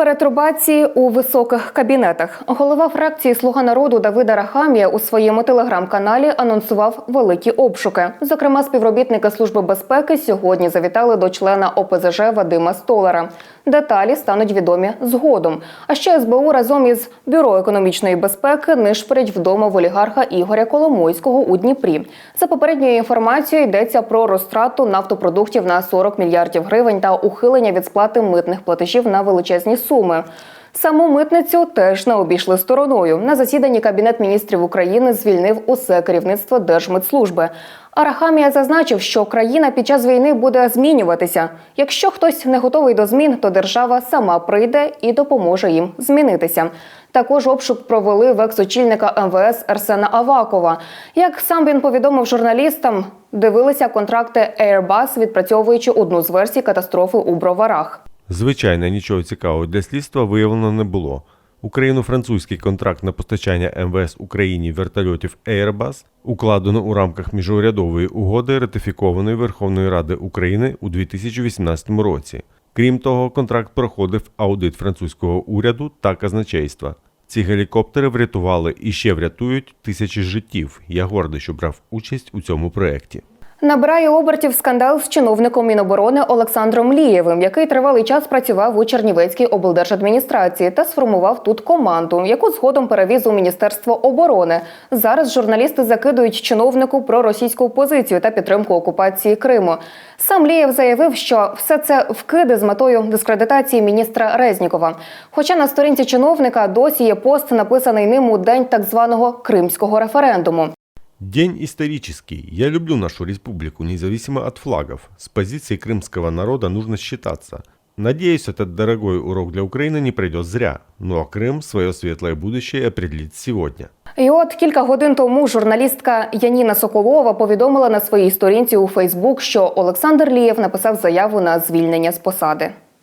Перетрубації у високих кабінетах. Голова фракції Слуга народу Давида Рахамія у своєму телеграм-каналі анонсував великі обшуки. Зокрема, співробітники служби безпеки сьогодні завітали до члена ОПЗЖ Вадима Столара. Деталі стануть відомі згодом. А ще СБУ разом із бюро економічної безпеки нишпорять вдома в олігарха Ігоря Коломойського у Дніпрі. За попередньою інформацією йдеться про розтрату нафтопродуктів на 40 мільярдів гривень та ухилення від сплати митних платежів на величезні суми. Саму митницю теж не обійшли стороною. На засіданні Кабінет міністрів України звільнив усе керівництво Держмитслужби. Арахамія зазначив, що країна під час війни буде змінюватися. Якщо хтось не готовий до змін, то держава сама прийде і допоможе їм змінитися. Також обшук провели в екс-очільника МВС Арсена Авакова. Як сам він повідомив журналістам, дивилися контракти Airbus, відпрацьовуючи одну з версій катастрофи у Броварах. Звичайно, нічого цікавого для слідства виявлено не було. Україно-французький контракт на постачання МВС Україні вертольотів Airbus укладено у рамках міжурядової угоди, ратифікованої Верховної Ради України у 2018 році. Крім того, контракт проходив аудит французького уряду та казначейства. Ці гелікоптери врятували і ще врятують тисячі життів. Я гордий, що брав участь у цьому проєкті. Набирає обертів скандал з чиновником Міноборони Олександром Лієвим, який тривалий час працював у Чернівецькій облдержадміністрації та сформував тут команду, яку згодом перевіз у Міністерство оборони. Зараз журналісти закидують чиновнику про російську позицію та підтримку окупації Криму. Сам Лієв заявив, що все це вкиди з метою дискредитації міністра Резнікова. Хоча на сторінці чиновника досі є пост, написаний ним у день так званого кримського референдуму. День исторический. Я люблю нашу республику, независимо от флагов. С позицией крымского народа нужно считаться. Надеюсь, этот дорогой урок для Украины не пройдет зря. Ну а Крым свое светлое будущее определит сегодня. І от кілька годин тому журналістка Яніна Соколова повідомила на своїй сторінці у Фейсбук, що Олександр Лієв написав заяву на звільнення з посади.